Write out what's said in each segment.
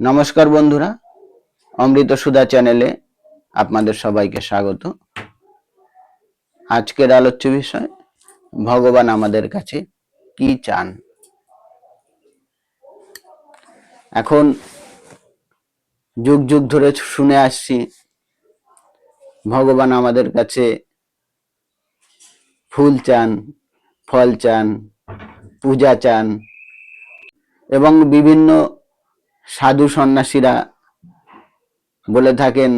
নমস্কার বন্ধুরা, অমৃত সুধা চ্যানেলে আপনাদের সবাইকে স্বাগত। আজকের আলোচ্য বিষয়, ভগবান আমাদের কাছে কি চান? এখন যুগ যুগ ধরে শুনে আসছি, ভগবান আমাদের কাছে ফুল চান, ফল চান, পূজা চান এবং বিভিন্ন সাধু সন্ন্যাসীরা বলে থাকেন,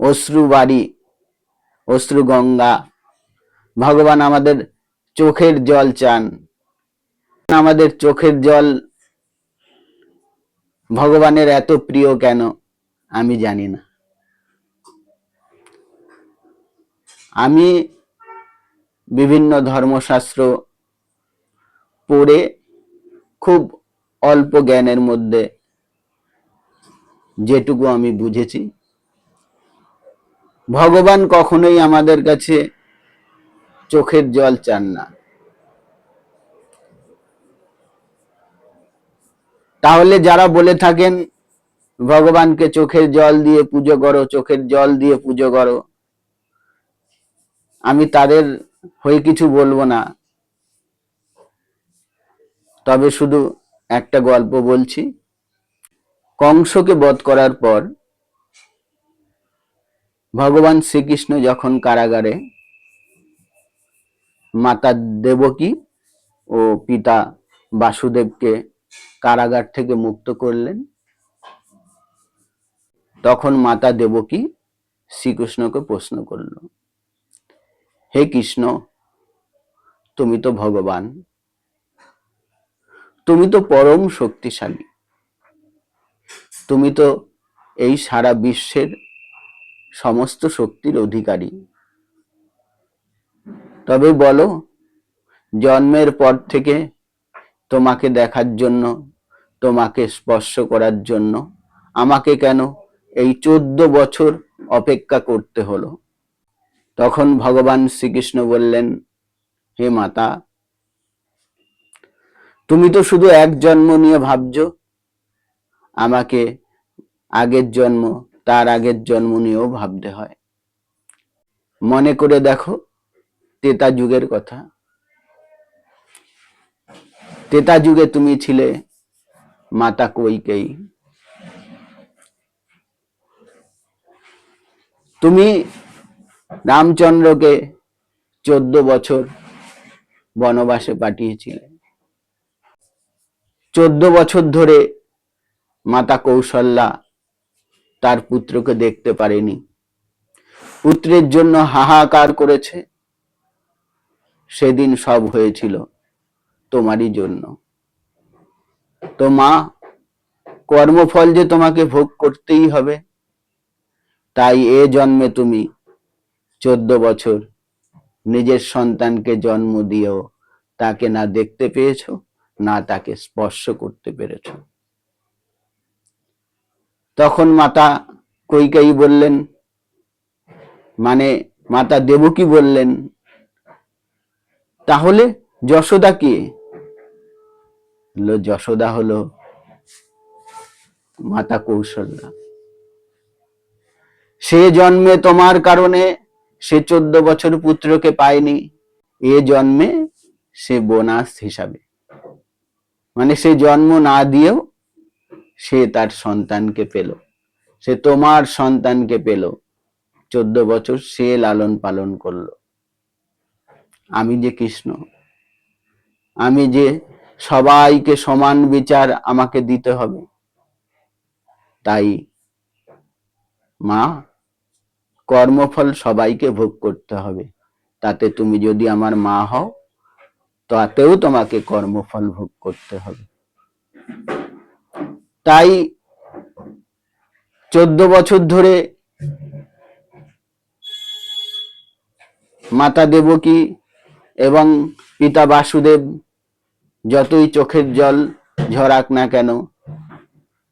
অশ্রু বাড়ি, অশ্রু গঙ্গা, ভগবান আমাদের চোখের জল চান। আমাদের চোখের জল ভগবানের এত প্রিয় কেন আমি জানি না। আমি বিভিন্ন ধর্মশাস্ত্র পড়ে খুব অল্প জ্ঞানের মধ্যে যেটুকু আমি বুঝেছি। ভগবান কখনোই আমাদের কাছে চোখের জল চান না। তাহলে যারা বলে থাকেন, ভগবানকে চোখের জল দিয়ে পুজো করো, চোখের জল দিয়ে পুজো করো, আমি তাদের হয়ে কিছু বলব না। তবে শুধু একটা গল্প বলছি। কংসকে বধ করার পর ভগবান শ্রীকৃষ্ণ যখন কারাগারে, মাতা দেবকী ও পিতা বাসুদেবকে কারাগার থেকে মুক্ত করলেন, তখন মাতা দেবকী শ্রীকৃষ্ণকে প্রশ্ন করল, হে কৃষ্ণ, তুমি তো ভগবান, তুমি তো পরম শক্তিশালী। তুমি তো এই সারা বিশ্বের সমস্ত শক্তির অধিকারী। তবে বলো, জন্মের পর থেকে তোমাকে দেখার জন্য, তোমাকে স্পর্শ করার জন্য আমাকে কেন এই চোদ্দ বছর অপেক্ষা করতে হলো? তখন ভগবান শ্রীকৃষ্ণ বললেন, হে মাতা, তুমি তো শুধু এক জন্ম নিয়ে ভাবছ আমাকে আগের জন্ম, তার আগের জন্ম নিয়েও ভাবতে হয়। মনে করে দেখো, তেতা যুগের কথা। তেতা যুগে তুমি ছিলে মাতা কৈকেয়ী। তুমি রামচন্দ্রকে চোদ্দ বছর বনবাসে পাঠিয়েছিলে। চোদ্দ বছর ধরে মাতা কৌশল্যা তার পুত্রকে দেখতে পারেনি। পুত্রের জন্য হাহাকার করেছে। সেদিন সব হয়েছিল তোমারই জন্য। তো মা, কর্মফল যে তোমাকে ভোগ করতেই হবে, তাই এ জন্মে তুমি চোদ্দ বছর নিজের সন্তানকে জন্ম দিয়েও তাকে না দেখতে পেয়েছ, না তাকে স্পর্শ করতে পেরেছ। তখন মাতা কৈকাই বললেন? মানে মাতা দেবকী বললেন? তাহলে যশোদা কে? যশোদা হলো মাতা কৌশল্যা সে জন্মে তোমার কারণে সে চোদ্দ বছর পুত্রকে পায়নি, এ জন্মে সে বোনাস হিসাবে। মানে সে জন্ম না দিয়েও সে তার সন্তানকে পেল। সে তোমার সন্তানকে পেল। চোদ্দ বছর সে লালন পালন করল। আমি যে কৃষ্ণ, আমি যে সবাইকে সমান বিচার আমাকে দিতে হবে, তাই মা, কর্মফল সবাইকে ভোগ করতে হবে। তাতে তুমি যদি আমার মা হও, তাতেও তোমাকে কর্মফল ভোগ করতে হবে। তাই চোদ্দ বছর ধরে মাতা দেবকী এবং পিতা বাসুদেব যতই চোখের জল ঝরাক না কেন,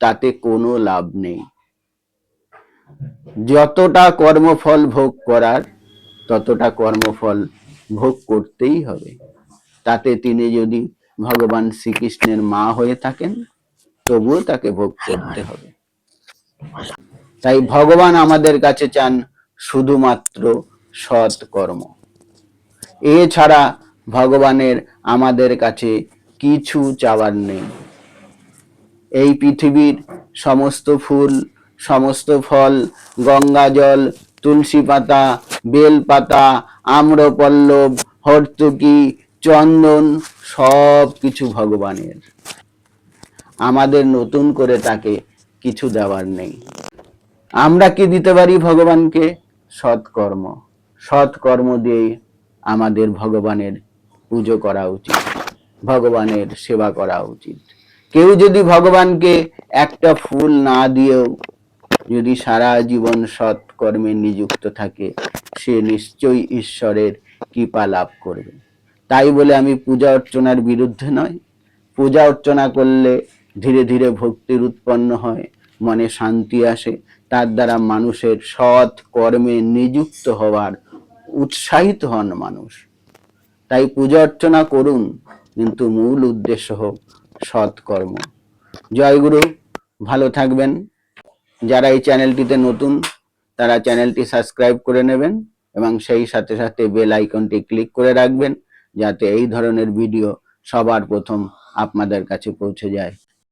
তাতে কোনো লাভ নেই। যতটা কর্মফল ভোগ করার, ততটা কর্মফল ভোগ করতেই হবে। তাতে তিনি যদি ভগবান শ্রীকৃষ্ণের মা হয়ে থাকেন তবুও তাকে ভোগ করতে হবে। তাই ভগবান আমাদের কাছে চান শুধুমাত্র সৎ কর্ম এছাড়া ভগবানের আমাদের কাছে কিছু চাওয়ার নেই। এই পৃথিবীর সমস্ত ফুল সমস্ত ফল গঙ্গা জল তুলসী পাতা বেল পাতা আম্রপল্লব হর্তুকি চন্দন সব কিছু ভগবানের। আমাদের নতুন করে তাকে কিছু দেওয়ার নেই। আমরা কি দিতে পারি ভগবানকে? সৎকর্ম। সৎকর্ম দিয়েই আমাদের ভগবানের পুজো করা উচিত। ভগবানের সেবা করা উচিত। কেউ যদি ভগবানকে একটা ফুল না দিয়েও যদি সারা জীবন সৎ কর্মে নিযুক্ত থাকে, সে নিশ্চয়ই ঈশ্বরের কৃপা লাভ করবে। তাই বলে আমি পূজা অর্চনার বিরুদ্ধে নয়। পূজা অর্চনা করলে ধীরে ধীরে ভক্তির উৎপন্ন হয়, মনে শান্তি আসে। তার দ্বারা মানুষের সৎ কর্মে নিযুক্ত হওয়ার উৎসাহিত হন মানুষ। তাই পূজা অর্চনা করুন, কিন্তু মূল উদ্দেশ্য হোক সৎকর্ম জয় গুরু, ভালো থাকবেন। যারা এই চ্যানেলটিতে নতুন, তারা চ্যানেলটি সাবস্ক্রাইব করে নেবেন এবং সেই সাথে সাথে বেল আইকনটি ক্লিক করে রাখবেন, যাতে এই ধরনের ভিডিও সবার প্রথম আপনাদের কাছে পৌঁছে যায়।